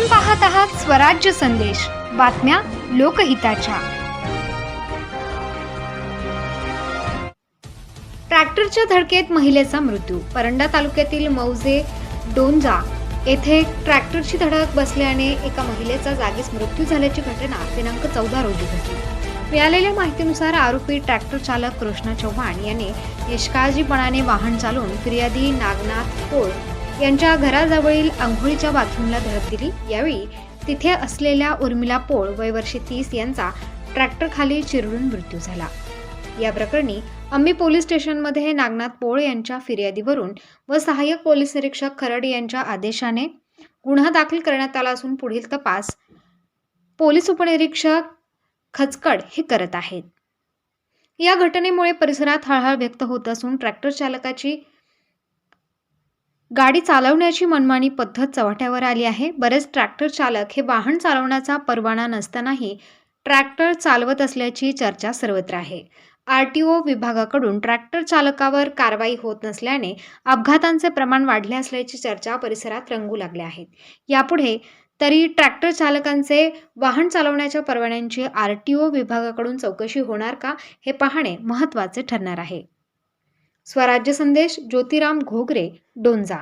आपण पाहत आहात स्वराज्य संदेश. बातम्या लोकहिताच्या. ट्रॅक्टरच्या धडकेत महिलेचा मृत्यू. परंडा तालुक्यातील मौजे डोंजा येथे ट्रॅक्टरची धडक बसल्याने एका महिलेचा जागीच मृत्यू झाल्याची घटना दिनांक चौदा रोजी घडली. मिळालेल्या माहितीनुसार आरोपी ट्रॅक्टर चालक कृष्णा चव्हाण याने निष्काळजीपणाने वाहन चालवून फिर्यादी नागनाथ कोळ यांच्या घराजवळील आंघोळीच्या बाथरूमला धडक दिली. यावेळी तिथे असलेल्या उर्मिला पोळ वयवर्षी तीस यांचा ट्रॅक्टरखाली चिरडून मृत्यू झाला. या प्रकरणी अंबी पोलीस स्टेशनमध्ये नागनाथ पोळ यांच्या फिर्यादीवरून व सहाय्यक पोलीस निरीक्षक खरड यांच्या आदेशाने गुन्हा दाखल करण्यात आला असून पुढील तपास पोलीस उपनिरीक्षक खचकड हे करत आहेत. या घटनेमुळे परिसरात हळहळ व्यक्त होत असून ट्रॅक्टर चालकाची गाडी चालवण्याची मनमानी पद्धत चव्हाट्यावर आली आहे. बरेच ट्रॅक्टर चालक हे वाहन चालवण्याचा परवाना नसतानाही ट्रॅक्टर चालवत असल्याची चर्चा सर्वत्र आहे. आर टी ओ विभागाकडून ट्रॅक्टर चालकावर कारवाई होत नसल्याने अपघातांचे प्रमाण वाढले असल्याची चर्चा परिसरात रंगू लागल्या आहेत. यापुढे तरी ट्रॅक्टर चालकांचे वाहन चालवण्याच्या परवान्यांची आर टी ओ विभागाकडून चौकशी होणार का हे पाहणे महत्त्वाचे ठरणार आहे. स्वराज्य संदेश ज्योतिराम घोगरे डोंजा.